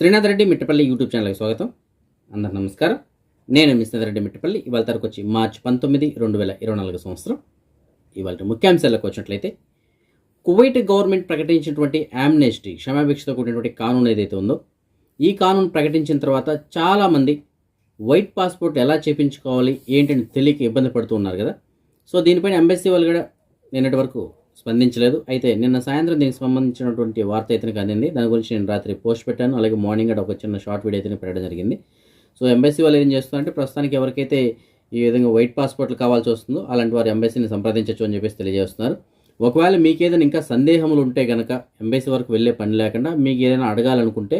Srinath Reddy Mittapalli YouTube ఛానల్కి స్వాగతం. అందరు నమస్కారం. నేను మిశ్రీనాథ్ రెడ్డి మిట్టపల్లి. ఇవాళ తరకు వచ్చి మార్చి పంతొమ్మిది రెండు వేల ఇరవై నాలుగు సంవత్సరం. ఇవాళ ముఖ్యాంశాలకు వచ్చినట్లయితే కువైట్ గవర్నమెంట్ ప్రకటించినటువంటి యామ్నెస్టీ క్షమాభిక్షతో కూడినటువంటి కానూన్ ఏదైతే ఉందో ఈ కానూన్ ప్రకటించిన తర్వాత చాలామంది వైట్ పాస్పోర్ట్ ఎలా చేపించుకోవాలి ఏంటని తెలియక ఇబ్బంది పడుతూ ఉన్నారు కదా. సో దీనిపైన ఎంబెస్సీ వాళ్ళు కూడా నిన్నటి వరకు స్పందించలేదు. అయితే నిన్న సాయంత్రం దీనికి సంబంధించినటువంటి వార్త అయితే అందింది దాని గురించి నేను రాత్రి పోస్ట్ పెట్టాను. అలాగే మార్నింగ్ కూడా ఒక చిన్న షార్ట్ వీడియో అయితే పెట్టడం జరిగింది. సో ఎంబెస్సీ వాళ్ళు ఏం చేస్తున్నారంటే ప్రస్తుతానికి ఎవరికైతే ఈ విధంగా వైట్ పాస్పోర్ట్లు కావాల్సి వస్తుందో అలాంటి వారు ఎంబెస్సీని సంప్రదించవచ్చు అని చెప్పేసి తెలియజేస్తున్నారు. ఒకవేళ మీకు ఏదైనా ఇంకా సందేహములు ఉంటే కనుక ఎంబెస్సీ వరకు వెళ్ళే పని లేకుండా మీకు ఏదైనా అడగాలనుకుంటే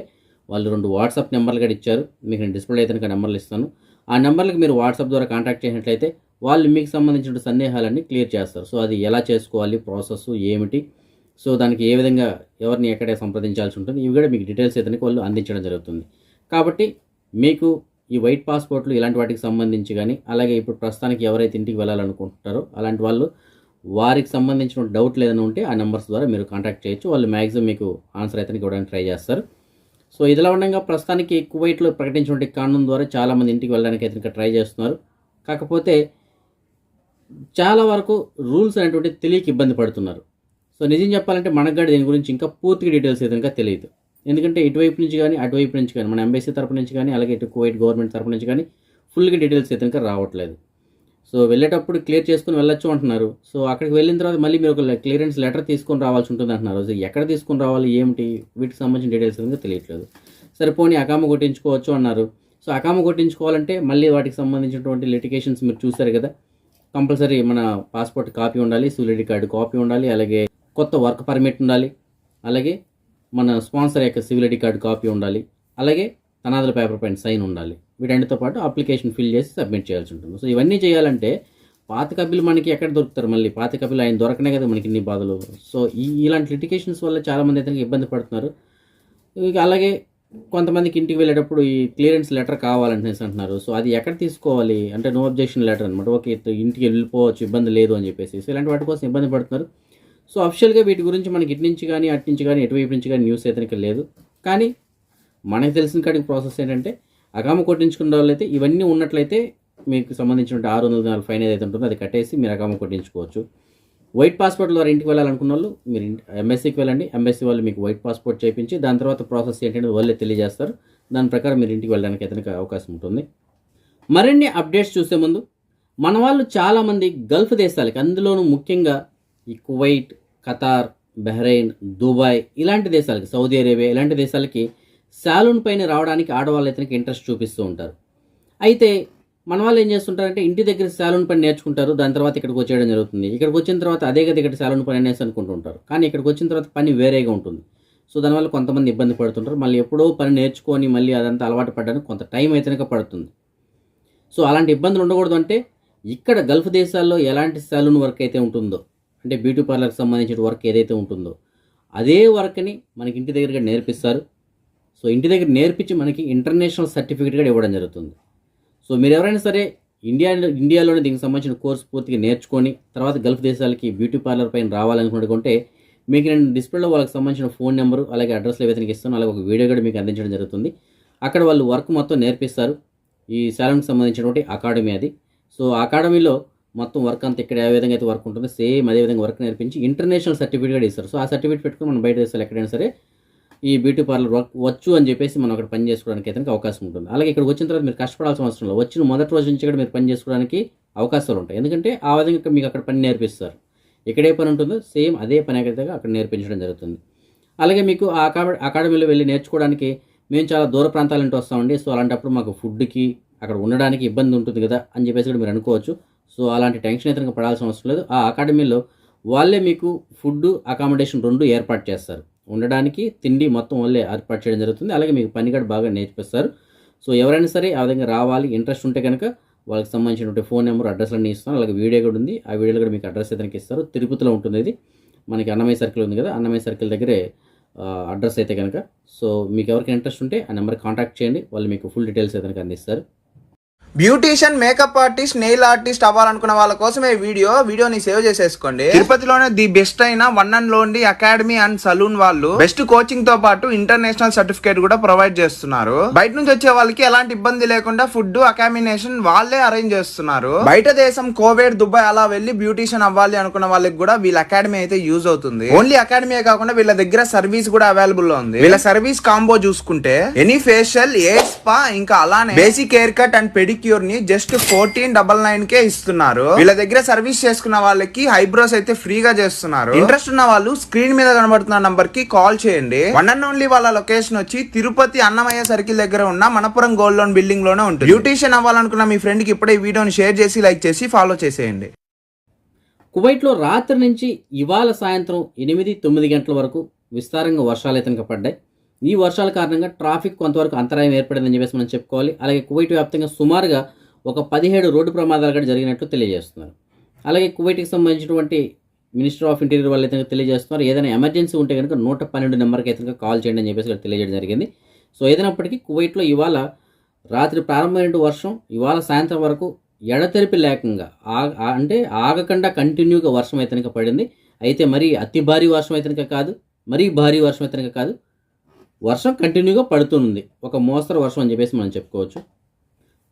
వాళ్ళు రెండు వాట్సాప్ నెంబర్లు కూడా ఇచ్చారు. మీకు నేను డిస్ప్లే అయితే నెంబర్లు ఇస్తాను. ఆ నెంబర్లకు మీరు వాట్సాప్ ద్వారా కాంటాక్ట్ చేసినట్లయితే వాళ్ళు మీకు సంబంధించిన సందేహాలన్నీ క్లియర్ చేస్తారు. సో అది ఎలా చేసుకోవాలి ప్రాసెస్ ఏమిటి? సో దానికి ఏ విధంగా ఎవరిని ఎక్కడ సంప్రదించాల్సి ఉంటుంది? ఇవి కూడా మీకు డీటెయిల్స్ అయితే వాళ్ళు అందించడం జరుగుతుంది. కాబట్టి మీకు ఈ వైట్ పాస్పోర్ట్లు ఇలాంటి వాటికి సంబంధించి కానీ అలాగే ఇప్పుడు ప్రస్తుతానికి ఎవరైతే ఇంటికి వెళ్ళాలనుకుంటున్నారో అలాంటి వాళ్ళు వారికి సంబంధించిన డౌట్లు ఏదైనా ఉంటే ఆ నెంబర్స్ ద్వారా మీరు కాంటాక్ట్ చేయొచ్చు. వాళ్ళు మ్యాక్సిమం మీకు ఆన్సర్ అయితే ఇవ్వడానికి ట్రై చేస్తారు. సో ఇదిలా ఉండగా ప్రస్తుతానికి కువైట్లో ప్రకటించినటువంటి కారణం ద్వారా చాలామంది ఇంటికి వెళ్ళడానికి అయితే ఇంకా ట్రై చేస్తున్నారు. కాకపోతే చాలా వరకు రూల్స్ అనేటువంటి తెలియక ఇబ్బంది పడుతున్నారు. సో నిజం చెప్పాలంటే మనకు కూడా దీని గురించి ఇంకా పూర్తిగా డీటెయిల్స్ అయితే ఇంకా తెలియదు. ఎందుకంటే ఇటువైపు నుంచి కానీ అటువైపు నుంచి కానీ మన ఎంబసీ తరపు నుంచి కానీ అలాగే ఇటు కువైట్ గవర్నమెంట్ తరపు నుంచి కానీ ఫుల్గా డీటెయిల్స్ అయితే ఇంకా రావట్లేదు. సో వెళ్ళేటప్పుడు క్లియర్ చేసుకుని వెళ్ళొచ్చు అంటున్నారు. సో అక్కడికి వెళ్ళిన తర్వాత మళ్ళీ మీరు ఒక క్లియరెన్స్ లెటర్ తీసుకొని రావాల్సి ఉంటుంది అంటున్నారు. సో ఎక్కడ తీసుకొని రావాలి ఏమిటి వీటికి సంబంధించిన డీటెయిల్స్ ఇంకా తెలియట్లేదు. సరే పోనీ అకామ కొట్టించుకోవచ్చు అన్నారు. సో అకామ కొట్టించుకోవాలంటే మళ్ళీ వాటికి సంబంధించినటువంటి లిటికేషన్స్ మీరు చూసారు కదా? కంపల్సరీ మన పాస్పోర్ట్ కాపీ ఉండాలి సివిలిటీ కార్డు కాపీ ఉండాలి అలాగే కొత్త వర్క్ పర్మిట్ ఉండాలి అలాగే మన స్పాన్సర్ యొక్క సివిలిటీ కార్డు కాపీ ఉండాలి అలాగే తనాదుల పేపర్ పైన సైన్ ఉండాలి. వీటన్నిటితో పాటు అప్లికేషన్ ఫిల్ చేసి సబ్మిట్ చేయాల్సి ఉంటుంది. సో ఇవన్నీ చేయాలంటే పాత కపిలు మనకి ఎక్కడ దొరుకుతారు మళ్ళీ? పాత కపిలు ఆయన దొరకనే కదా మనకి ఇన్ని బాధలు. సో ఈ ఇలాంటి లిటికేషన్స్ వల్ల చాలామంది అయితే ఇబ్బంది పడుతున్నారు. ఇక అలాగే కొంతమందికి ఇంటికి వెళ్ళేటప్పుడు ఈ క్లియరెన్స్ లెటర్ కావాలనేసి అంటున్నారు. సో అది ఎక్కడ తీసుకోవాలి? అంటే నో అబ్జెక్షన్ లెటర్ అనమాట ఓకే ఇంటికి వెళ్ళిపోవచ్చు ఇబ్బంది లేదు అని చెప్పేసి. సో ఇలాంటి వాటి కోసం ఇబ్బంది పడుతున్నారు. సో అఫిషియల్గా వీటి గురించి మనకి ఇటు నుంచి కానీ అటు నుంచి కానీ ఎటువైపు నుంచి కానీ న్యూస్ అయితే లేదు. కానీ మనకు తెలిసిన కాడికి ప్రాసెస్ ఏంటంటే అగామ కొట్టించుకున్న వాళ్ళైతే ఇవన్నీ ఉన్నట్లయితే మీకు సంబంధించిన ఆరు వందల నాలుగు ఫైన్ ఏదైతే ఉంటుందో అది కట్టేసి మీరు అగామ కొట్టించుకోవచ్చు. వైట్ పాస్పోర్ట్ ద్వారా ఇంటికి వెళ్ళాలనుకున్న వాళ్ళు మీరు ఎంఎస్సీకి వెళ్ళండి. ఎంఎస్సీ వాళ్ళు మీకు వైట్ పాస్పోర్ట్ చేయించి దాని తర్వాత ప్రాసెస్ ఏంటంటే వాళ్ళే తెలియజేస్తారు. దాని ప్రకారం మీరు ఇంటికి వెళ్ళడానికి అయితే అవకాశం ఉంటుంది. మరిన్ని అప్డేట్స్ చూసే ముందు మన వాళ్ళు చాలామంది గల్ఫ్ దేశాలకి అందులోనూ ముఖ్యంగా ఈ కువైట్ ఖతార్ బహ్రెయిన్ దుబాయ్ ఇలాంటి దేశాలకి సౌదీ అరేబియా ఇలాంటి దేశాలకి శాలూన్ పైన రావడానికి ఆడవాళ్ళు అయితే ఇంట్రెస్ట్ చూపిస్తూ ఉంటారు. అయితే మన వాళ్ళు ఏం చేస్తుంటారంటే ఇంటి దగ్గర శాలూన్ పని నేర్చుకుంటారు దాని తర్వాత ఇక్కడికి వచ్చేయడం జరుగుతుంది. ఇక్కడికి వచ్చిన తర్వాత అదే కదా ఇక్కడ శాలూన్ పని అనేసి అనుకుంటుంటారు కానీ ఇక్కడికి వచ్చిన తర్వాత పని వేరేగా ఉంటుంది. సో దానివల్ల కొంతమంది ఇబ్బంది పడుతుంటారు. మళ్ళీ ఎప్పుడో పని నేర్చుకొని మళ్ళీ అదంతా అలవాటు పడడానికి కొంత టైం అయితేనే పడుతుంది. సో అలాంటి ఇబ్బందులు ఉండకూడదు అంటే ఇక్కడ గల్ఫ్ దేశాల్లో ఎలాంటి సెలూన్ వర్క్ అయితే ఉంటుందో అంటే బ్యూటీ పార్లర్కి సంబంధించిన వర్క్ ఏదైతే ఉంటుందో అదే వర్క్ని మనకి ఇంటి దగ్గరగా నేర్పిస్తారు. సో ఇంటి దగ్గర నేర్పించి మనకి ఇంటర్నేషనల్ సర్టిఫికేట్ కూడా ఇవ్వడం జరుగుతుంది. సో మీరు ఎవరైనా సరే ఇండియా ఇండియాలోనే దీనికి సంబంధించిన కోర్స్ పూర్తిగా నేర్చుకొని తర్వాత గల్ఫ్ దేశాలకి బ్యూటీ పార్లర్ పైన రావాలనుకుంటే మీకు నేను డిస్ప్లేలో వాళ్ళకి సంబంధించిన ఫోన్ నెంబరు అలాగే అడ్రస్లు ఏవైతే ఇస్తాను అలాగే ఒక వీడియో కూడా మీకు అందించడం జరుగుతుంది. అక్కడ వాళ్ళు వర్క్ మొత్తం నేర్పిస్తారు. ఈ శాలంకి సంబంధించినటువంటి అకాడమీ అది. సో అకాడమీలో మొత్తం వర్క్ అంతా ఇక్కడ ఏ విధంగా అయితే వర్క్ ఉంటుందో సేమ్ అదే విధంగా వర్క్ నేర్పించి ఇంటర్నేషనల్ సర్టిఫికేట్ కూడా ఇస్తారు. సో ఆ సర్టిఫికేట్ పెట్టుకుని మనం బయట దేశాలు ఎక్కడైనా సరే ఈ బ్యూటీ పార్లర్ వచ్చు అని చెప్పేసి మనం అక్కడ పని చేసుకోవడానికి అయితే అవకాశం ఉంటుంది. అలాగే ఇక్కడ వచ్చిన తర్వాత మీరు కష్టపడాల్సిన అవసరం లేదు. వచ్చిన మొదటి రోజు నుంచి కూడా మీరు పని చేసుకోవడానికి అవకాశాలు ఉంటాయి. ఎందుకంటే ఆ విధంగా మీకు అక్కడ పని నేర్పిస్తారు. ఎక్కడే పని ఉంటుందో సేమ్ అదే పని అయితే అక్కడ నేర్పించడం జరుగుతుంది. అలాగే మీకు ఆ అకాడమీలో వెళ్ళి నేర్చుకోవడానికి మేము చాలా దూర ప్రాంతాల నుండి వస్తామండి. సో అలాంటప్పుడు మాకు ఫుడ్కి అక్కడ ఉండడానికి ఇబ్బంది ఉంటుంది కదా అని చెప్పేసి కూడా మీరు అనుకోవచ్చు. సో అలాంటి టెన్షన్ అయితే పడాల్సిన అవసరం లేదు. ఆ అకాడమీలో వాళ్ళే మీకు ఫుడ్ అకామిడేషన్ రెండు ఏర్పాటు చేస్తారు. ఉండడానికి తిండి మొత్తం వాళ్ళే ఏర్పాటు చేయడం జరుగుతుంది. అలాగే మీకు పని కూడా బాగా నేర్పిస్తారు. సో ఎవరైనా సరే ఆ విధంగా రావాలి ఇంట్రెస్ట్ ఉంటే కనుక వాళ్ళకి సంబంధించినటువంటి ఫోన్ నెంబర్ అడ్రస్ అన్నీ ఇస్తాను. అలాగే వీడియో కూడా ఉంది. ఆ వీడియోలో కూడా మీకు అడ్రస్ అయితే ఇస్తారు. తిరుపతిలో ఉంటుంది ఇది. మనకి అన్నమయ్య సర్కిల్ ఉంది కదా అన్నమయ్య సర్కిల్ దగ్గరే అడ్రస్ అయితే కనుక సో మీకు ఎవరికి ఇంట్రెస్ట్ ఉంటే ఆ నెంబర్ కాంటాక్ట్ చేయండి. వాళ్ళు మీకు ఫుల్ డీటెయిల్స్ అయితే కనుక అందిస్తారు. Beautician makeup artist nail artist అవ్వాలనుకున్న వాళ్ళ కోసం ఈ వీడియో. వీడియోని సేవ్ చేసేసుకోండి. తిరుపతిలోనే ది బెస్ట్ అయిన one and lonely academy and salon వాళ్ళు బెస్ట్ కోచింగ్తో పాటు ఇంటర్నేషనల్ సర్టిఫికేట్ కూడా ప్రొవైడ్ చేస్తున్నారు. బయట నుంచి వచ్చే వాళ్ళకి ఎలాంటి ఇబ్బంది లేకుండా ఫుడ్ అకామినేషన్ వాళ్ళే అరేంజ్ చేస్తున్నారు. బయట దేశం కోవిడ్ దుబాయ్ అలా వెళ్ళి బ్యూటీషియన్ అవ్వాలి అనుకున్న వాళ్ళకి కూడా వీళ్ళ అకాడమీ అయితే యూజ్ అవుతుంది. ఓన్లీ అకాడమీ కాకుండా వీళ్ళ దగ్గర సర్వీస్ కూడా అవైలబుల్లో ఉంది. వీళ్ళ సర్వీస్ కాంబో చూసుకుంటే ఎనీ ఫేషియల్ ఏ స్పా ఇంకా అలానే. Basic hair cut and pedi పెడిక్యూర్ని just fourteen double nine K ఇస్తున్నారు. వీళ్ళ దగ్గర సర్వీస్ చేసుకున్న వాళ్ళకి ఐబ్రోస్ అయితే ఫ్రీగా చేస్తున్నారు. ఇంట్రెస్ట్ ఉన్న వాళ్ళు స్క్రీన్ మీద కనబడుతున్న నంబర్కి కాల్ చేయండి. వన్ అండ్ ఓన్లీ వాళ్ళ లొకేషన్ వచ్చి తిరుపతి అన్నమయ్య సర్కిల్ దగ్గర ఉన్న మనపురం గోల్డ్ లోన్ బిల్డింగ్లోనే ఉంటుంది. బ్యూటీషియన్ అవ్వాలనుకున్న మీ ఫ్రెండ్కి ఇప్పుడే ఈ వీడియోని షేర్ చేసి లైక్ చేసి ఫాలో చేసేయండి. కువైట్లో రాత్రి నుంచి ఇవాళ సాయంత్రం ఎనిమిది తొమ్మిది గంటల వరకు విస్తారంగా వర్షాలు అయితే పడ్డాయి ఈ వర్షాల కారణంగా ట్రాఫిక్ కొంతవరకు అంతరాయం ఏర్పడిందని చెప్పేసి మనం చెప్పుకోవాలి. అలాగే కువైట్ వ్యాప్తంగా సుమారుగా ఒక పదిహేడు రోడ్డు ప్రమాదాలు కూడా జరిగినట్లు తెలియజేస్తున్నారు. అలాగే కువైట్కి సంబంధించినటువంటి మినిస్టర్ ఆఫ్ ఇంటీరియర్ వాళ్ళు అయితే తెలియజేస్తున్నారు ఏదైనా ఎమర్జెన్సీ ఉంటే కనుక నూట పన్నెండు నెంబర్కి అయితే కాల్ చేయండి అని చెప్పేసి ఇక్కడ తెలియజేయడం జరిగింది. సో ఏదైనప్పటికీ కువైట్లో ఇవాళ రాత్రి ప్రారంభమైన వర్షం ఇవాళ సాయంత్రం వరకు ఎడతెరిపి లేకుండా ఆ- అంటే ఆగకుండా కంటిన్యూగా వర్షం అయితే పడింది. అయితే మరీ అతి భారీ వర్షం అయితే కాదు మరీ భారీ వర్షం అయితే కాదు వర్షం కంటిన్యూగా పడుతుంది ఒక మోస్తరు వర్షం అని చెప్పేసి మనం చెప్పుకోవచ్చు.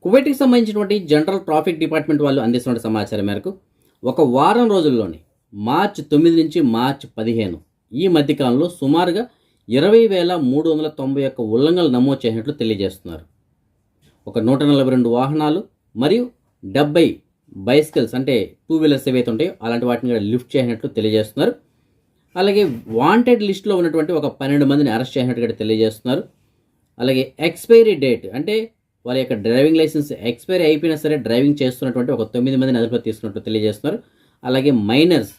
కువైట్కి సంబంధించినటువంటి జనరల్ ట్రాఫిక్ డిపార్ట్మెంట్ వాళ్ళు అందిస్తున్న సమాచారం మేరకు ఒక వారం రోజుల్లోనే మార్చి తొమ్మిది నుంచి మార్చి పదిహేను ఈ మధ్యకాలంలో సుమారుగా ఇరవై వేల మూడు వందల తొంభై ఒక్క ఉల్లంఘనలు నమోదు చేసినట్లు తెలియజేస్తున్నారు. ఒక నూట నలభై రెండు వాహనాలు మరియు డెబ్బై బైసికల్స్ అంటే టూ వీలర్స్ ఏవైతే ఉంటాయో అలాంటి వాటిని కూడా లిఫ్ట్ చేసినట్లు తెలియజేస్తున్నారు. అలాగే వాంటెడ్ లిస్ట్లో ఉన్నటువంటి ఒక పన్నెండు మందిని అరెస్ట్ చేసినట్టు తెలియజేస్తున్నారు. అలాగే ఎక్స్పైరీ డేట్ అంటే వాళ్ళ యొక్క డ్రైవింగ్ లైసెన్స్ ఎక్స్పైరీ అయిపోయినా సరే డ్రైవింగ్ చేస్తున్నటువంటి ఒక తొమ్మిది మందిని అదుపులో తీసుకున్నట్టు తెలియజేస్తున్నారు. అలాగే మైనర్స్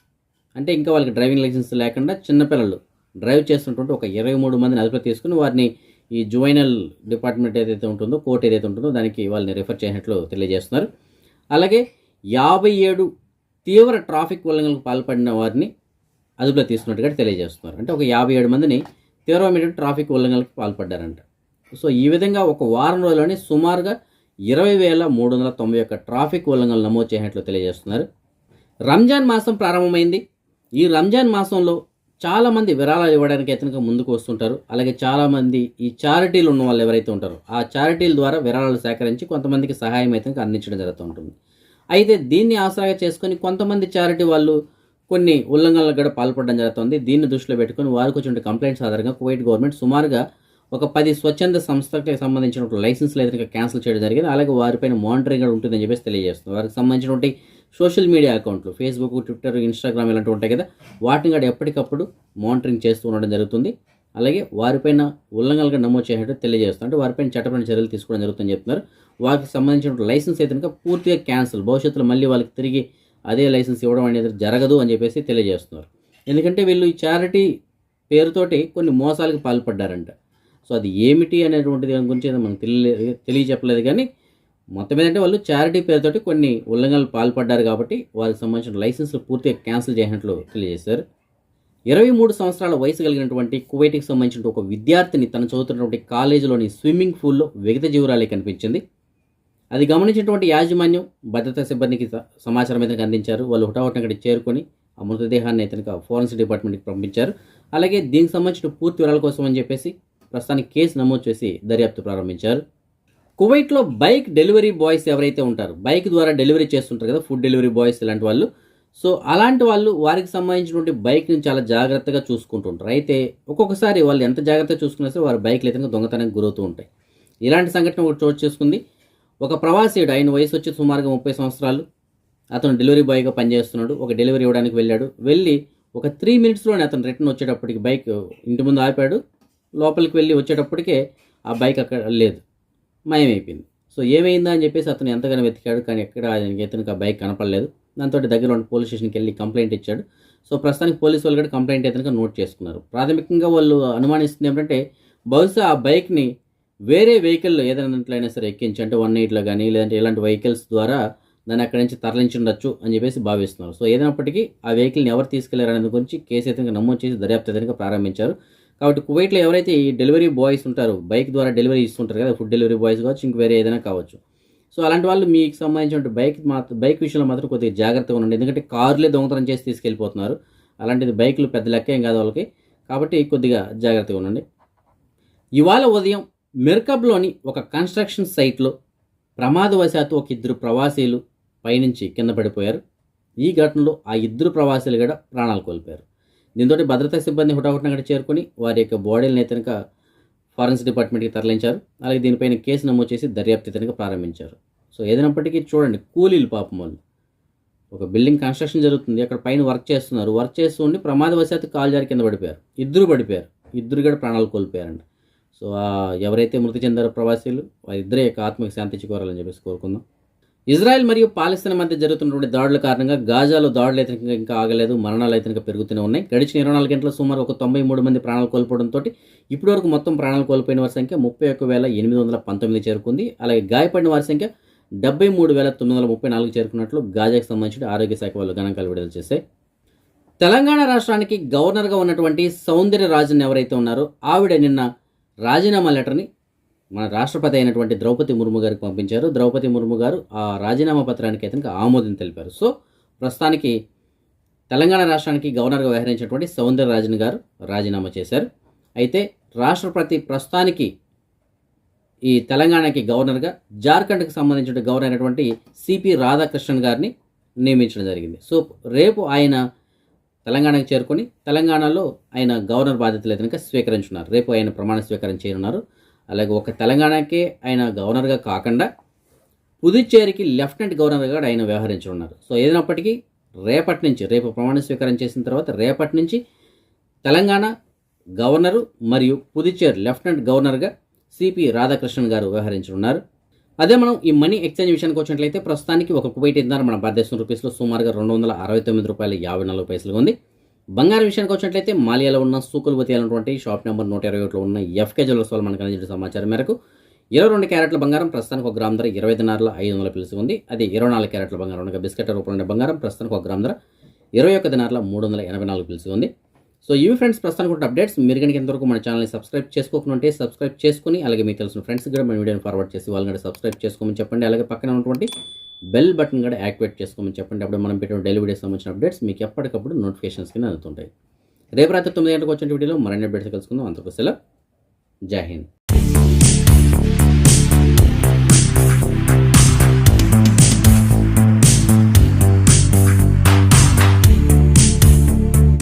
అంటే ఇంకా వాళ్ళకి డ్రైవింగ్ లైసెన్స్ లేకుండా చిన్నపిల్లలు డ్రైవ్ చేస్తున్నటువంటి ఒక ఇరవై మూడు మందిని అదుపులో తీసుకుని వారిని ఈ జువైనల్ డిపార్ట్మెంట్ ఏదైతే ఉంటుందో కోర్టు ఏదైతే ఉంటుందో దానికి వాళ్ళని రిఫర్ చేసినట్లు తెలియజేస్తున్నారు. అలాగే యాభై ఏడు తీవ్ర ట్రాఫిక్ ఉల్లంఘనలకు పాల్పడిన వారిని అదుపులో తీసుకున్నట్టుగా తెలియజేస్తున్నారు. అంటే ఒక యాభై ఏడు మందిని తీవ్రమైన ట్రాఫిక్ ఉల్లంఘనలకు పాల్పడ్డారంట. సో ఈ విధంగా ఒక వారం రోజుల్లోనే సుమారుగా ఇరవై వేల మూడు వందల తొంభై ఒక్క ట్రాఫిక్ ఉల్లంఘనలు నమోదు చేసినట్లు తెలియజేస్తున్నారు. రంజాన్ మాసం ప్రారంభమైంది. ఈ రంజాన్ మాసంలో చాలామంది విరాళాలు ఇవ్వడానికి అయితే ముందుకు వస్తుంటారు. అలాగే చాలామంది ఈ చారిటీలు ఉన్న వాళ్ళు ఎవరైతే ఉంటారో ఆ చారిటీల ద్వారా విరాళాలు సేకరించి కొంతమందికి సహాయం అయితే అందించడం జరుగుతూ ఉంటుంది. అయితే దీన్ని ఆసరాగా చేసుకొని కొంతమంది చారిటీ వాళ్ళు కొన్ని ఉల్లంఘనలకు కూడా పాల్పడడం జరుగుతుంది. దీన్ని దృష్టిలో పెట్టుకొని వారికి వచ్చిన కంప్లైంట్స్ ఆధారంగా కువైట్ గవర్నమెంట్ సుమారుగా ఒక పది స్వచ్ఛంద సంస్థలకు సంబంధించిన లైసెన్స్లు అయితే క్యాన్సిల్ చేయడం జరిగింది అలాగే వారిపైన మానిటరింగ్ కూడా ఉంటుందని చెప్పేసి తెలియజేస్తుంది. వారికి సంబంధించినటువంటి సోషల్ మీడియా అకౌంట్లు ఫేస్బుక్ ట్విట్టర్ ఇన్స్టాగ్రామ్ ఇలాంటివి ఉంటాయి కదా వాటిని కూడా ఎప్పటికప్పుడు మానిటరింగ్ చేస్తూ ఉండడం జరుగుతుంది. అలాగే వారిపైన ఉల్లంఘనలుగా నమోదు చేసినట్టు తెలియజేస్తుంది. అంటే వారిపైన చట్టపరమైన చర్యలు తీసుకోవడం జరుగుతుందని చెప్తున్నారు. వారికి సంబంధించిన లైసెన్స్ అయితే కనుక పూర్తిగా క్యాన్సిల్ భవిష్యత్తులో మళ్ళీ వాళ్ళకి తిరిగి అదే లైసెన్స్ ఇవ్వడం అనేది జరగదు అని చెప్పేసి తెలియజేస్తున్నారు. ఎందుకంటే వీళ్ళు ఈ చారిటీ పేరుతోటి కొన్ని మోసాలకు పాల్పడ్డారంట. సో అది ఏమిటి అనేటువంటి దాని గురించి మనం మనకు తెలియ తెలియచెప్పలేదు కానీ మొత్తం ఏంటంటే వాళ్ళు చారిటీ పేరుతోటి కొన్ని ఉల్లంఘనలు పాల్పడ్డారు కాబట్టి వారికి సంబంధించిన లైసెన్సులు పూర్తిగా క్యాన్సిల్ చేసినట్లు తెలియజేశారు. ఇరవై మూడు సంవత్సరాల వయసు కలిగినటువంటి కువైట్కి సంబంధించిన ఒక విద్యార్థిని తను చదువుతున్నటువంటి కాలేజీలోని స్విమ్మింగ్ పూల్లో విగత జీవురాలే కనిపించింది. అది గమనించినటువంటి యాజమాన్యం భద్రతా సిబ్బందికి స- సమాచారం అయితే అందించారు వాళ్ళు హుటాహుటిన అక్కడికి చేరుకొని ఆ మృతదేహాన్ని అయితే ఫోరెన్సిక్ డిపార్ట్మెంట్కి పంపించారు. అలాగే దీనికి సంబంధించిన పూర్తి వివరాల కోసం అని చెప్పేసి ప్రస్తుతానికి కేసు నమోదు చేసి దర్యాప్తు ప్రారంభించారు. కువైట్లో బైక్ డెలివరీ బాయ్స్ ఎవరైతే ఉంటారు బైక్ ద్వారా డెలివరీ చేస్తుంటారు కదా ఫుడ్ డెలివరీ బాయ్స్ ఇలాంటి వాళ్ళు. సో అలాంటి వాళ్ళు వారికి సంబంధించినటువంటి బైక్ని చాలా జాగ్రత్తగా చూసుకుంటుంటారు. అయితే ఒక్కొక్కసారి వాళ్ళు ఎంత జాగ్రత్తగా చూసుకున్నా సరే వారి బైక్లు అయితే దొంగతనానికి గురవుతూ ఉంటాయి. ఇలాంటి సంఘటన ఒకటి చోటు చేసుకుంది. ఒక ప్రవాసీయుడు ఆయన వయసు వచ్చి సుమారుగా ముప్పై సంవత్సరాలు. అతను డెలివరీ బాయ్గా పనిచేస్తున్నాడు. ఒక డెలివరీ ఇవ్వడానికి వెళ్ళాడు. వెళ్ళి ఒక త్రీ మినిట్స్లోనే అతను రిటర్న్ వచ్చేటప్పటికి బైక్ ఇంటి ముందు ఆపాడు. లోపలికి వెళ్ళి వచ్చేటప్పటికే ఆ బైక్ అక్కడ లేదు. మాయమైపోయింది. సో ఏమైందా అని చెప్పేసి అతను ఎంతగానో వెతికాడు. కానీ ఎక్కడ ఇతనికి ఆ బైక్ కనపడలేదు. దాంతో దగ్గర ఉన్న పోలీస్ స్టేషన్కి వెళ్ళి కంప్లైంట్ ఇచ్చాడు. సో ప్రస్తుతానికి పోలీసు వాళ్ళు కూడా కంప్లైంట్ అయితే నోట్ చేసుకున్నారు. ప్రాథమికంగా వాళ్ళు అనుమానిస్తుంది ఏంటంటే బహుశా ఆ బైక్ని వేరే వెహికల్లో ఏదైనా సరే ఎక్కించి అంటే వన్ ఎయిట్లో కానీ లేదంటే ఇలాంటి వెహికల్స్ ద్వారా దాన్ని అక్కడి నుంచి తరలించి ఉండొచ్చు అని చెప్పేసి భావిస్తున్నారు. సో ఏదైనప్పటికీ ఆ వెహికల్ని ఎవరు తీసుకెళ్ళారు అనేది గురించి కేసు అయితే నమోదు చేసి దర్యాప్తు అయితే ప్రారంభించారు. కాబట్టి కువైట్లో ఎవరైతే ఈ డెలివరీ బాయ్స్ ఉంటారు బైక్ ద్వారా డెలివరీ ఇస్తుంటారు కదా ఫుడ్ డెలివరీ బాయ్స్ కావచ్చు ఇంక వేరే ఏదైనా కావచ్చు. సో అలాంటి వాళ్ళు మీకు సంబంధించిన బైక్ మాత్రం బైక్ విషయంలో మాత్రం కొద్దిగా జాగ్రత్తగా ఉండండి. ఎందుకంటే కార్లే దొంగతనం చేసి తీసుకెళ్ళిపోతున్నారు. అలాంటిది బైకులు పెద్ద లెక్క ఏం కాదు వాళ్ళకి. కాబట్టి కొద్దిగా జాగ్రత్తగా ఉండండి. ఇవాళ ఉదయం మెర్కబ్లోని ఒక కన్స్ట్రక్షన్ సైట్లో ప్రమాదవశాత్తు ఒక ఇద్దరు ప్రవాసీలు పైనుంచి కింద పడిపోయారు. ఈ ఘటనలో ఆ ఇద్దరు ప్రవాసీలు కూడా ప్రాణాలు కోల్పోయారు. దీంతో భద్రతా సిబ్బంది హుటాహుటిన కూడా చేరుకొని వారి యొక్క బాడీలను ఇతనిక ఫారెన్స్ డిపార్ట్మెంట్కి తరలించారు. అలాగే దీనిపైన కేసు నమోదు చేసి దర్యాప్తు ఇతనిక ప్రారంభించారు. సో ఏదైనప్పటికీ చూడండి కూలీలు పాపం వాళ్ళు. ఒక బిల్డింగ్ కన్స్ట్రక్షన్ జరుగుతుంది. అక్కడ పైన వర్క్ చేస్తున్నారు. వర్క్ చేస్తూ ఉండి ప్రమాదవశాత్తు కాలు జారి కింద పడిపోయారు. ఇద్దరు పడిపోయారు. ఇద్దరు కూడా ప్రాణాలు కోల్పోయారండి సో ఎవరైతే మృతి చెందారో ప్రవాసీలు వారిద్దరే యొక్క ఆత్మకి శాంతి కోరాలని చెప్పేసి కోరుకుందాం. ఇజ్రాయెల్ మరియు పాలస్తీన్ మధ్య జరుగుతున్నటువంటి దాడుల కారణంగా గాజాలో దాడులు అయితే ఇంకా- ఆగలేదు మరణాలు అయితే ఇంకా పెరుగుతూనే ఉన్నాయి. గడిచిన ఇరవై నాలుగు గంటల సుమారు ఒక తొంభై మూడు మంది ప్రాణాలు కోల్పోవడంతో ఇప్పటివరకు మొత్తం ప్రాణాలు కోల్పోయిన వారి సంఖ్య ముప్పై ఒక్క వేల ఎనిమిది వందల పంతొమ్మిది చేరుకుంది. అలాగే గాయపడిన వారి సంఖ్య డెబ్బై మూడు వేల తొమ్మిది వందల ముప్పై నాలుగు చేరుకున్నట్లు గాజాకి సంబంధించిన ఆరోగ్య శాఖ వాళ్ళు గణాంకాలు విడుదల చేశాయి. తెలంగాణ రాష్ట్రానికి గవర్నర్గా ఉన్నటువంటి సౌందర్య రాజన్ ఎవరైతే ఉన్నారో ఆవిడ నిన్న రాజీనామా లెటర్ని మన రాష్ట్రపతి అయినటువంటి ద్రౌపది ముర్ము గారికి పంపించారు. ద్రౌపది ముర్ము గారు ఆ రాజీనామా పత్రానికి అతనికి ఆమోదం తెలిపారు. సో ప్రస్తుతానికి తెలంగాణ రాష్ట్రానికి గవర్నర్గా వ్యవహరించినటువంటి సౌందరరాజన్ గారు రాజీనామా చేశారు. అయితే రాష్ట్రపతి ప్రస్తుతానికి ఈ తెలంగాణకి గవర్నర్గా జార్ఖండ్కి సంబంధించిన గవర్నర్ అయినటువంటి సిపి రాధాకృష్ణన్ గారిని నియమించడం జరిగింది. సో రేపు ఆయన తెలంగాణకు చేరుకొని తెలంగాణలో ఆయన గవర్నర్ బాధ్యతలు అయితే కనుక స్వీకరించున్నారు. రేపు ఆయన ప్రమాణ స్వీకారం చేయనున్నారు. అలాగే ఒక తెలంగాణకే ఆయన గవర్నర్గా కాకుండా పుదుచ్చేరికి లెఫ్టినెంట్ గవర్నర్గా ఆయన వ్యవహరించనున్నారు. సో ఏదైనప్పటికీ రేపటి నుంచి రేపు ప్రమాణ స్వీకారం చేసిన తర్వాత రేపటి నుంచి తెలంగాణ గవర్నరు మరియు పుదుచ్చేరి లెఫ్టినెంట్ గవర్నర్గా సిపి రాధాకృష్ణన్ గారు వ్యవహరించనున్నారు. అదే మనం ఈ మనీ ఎక్స్చేంజ్ విషయానికి వచ్చినట్లయితే ప్రస్తుతానికి ఒక కువైట్ ఇంధనం మన భారతదేశం రూపీస్లో సుమారుగా రెండు వందల అరవై తొమ్మిది రూపాయల యాభై నాలుగు పైసలుగా ఉంది. బంగారం విషయానికి వచ్చినట్లయితే మాలియాలో ఉన్న సూకుల్వతి అనేటువంటి షాప్ నెంబర్ నూట ఇరవై ఒకటిలో ఉన్న ఎఫ్కే జ్యువెల్స్ వాళ్ళు మనకు అందించిన సమాచారం మేరకు ఇరవై రెండు క్యారెట్ల బంగారం ప్రస్తుతానికి ఒక గ్రామ్ ధర ఇరవై దినారుల ఐదు వందల పిలుసు ఉంది. అదే ఇరవై నాలుగు క్యారెట్ల బంగారం ఉండగా బిస్కెట్ రూపంలో ఉండే బంగారం ప్రస్తుతానికి ఒక గ్రామ్ ధర ఇరవై ఒక్క దినారుల మూడు వందల ఎనభై నాలుగు పిలుసు ఉంది. సో ఇవి ఫ్రెండ్స్ ప్రస్తుతానికి ఉన్న అప్డేట్స్ మీరు కనుక ఇంతవరకు మన ఛానల్ని సబ్స్క్రైబ్ చేసుకోకుంటే సబ్స్క్రైబ్ చేసుకుని అలాగే మీకు తెలిసిన ఫ్రెండ్స్ కూడా మన వీడియోని ఫార్వర్డ్ చేసి వాళ్ళని కూడా సబ్స్క్రైబ్ చేసుకోమని చెప్పండి. అలాగే పక్కన ఉన్నటువంటి బెల్ బటన్ కూడా యాక్టివేట్ చేసుకోమని చెప్పండి. అప్పుడు మనం పెట్టిన డైలీ వీడియోస్ సంబంధించిన అప్డేట్స్ మీకు ఎప్పటికప్పుడు నోటిఫికేషన్స్ కింద అందుతుంటాయి. రేపు రాత్రి తొమ్మిది గంటలకు వచ్చిన వీడియోలో మరిన్ని అప్డేట్స్ కలుసుకుందాం. అంతకు సెలవు. జై హింద్.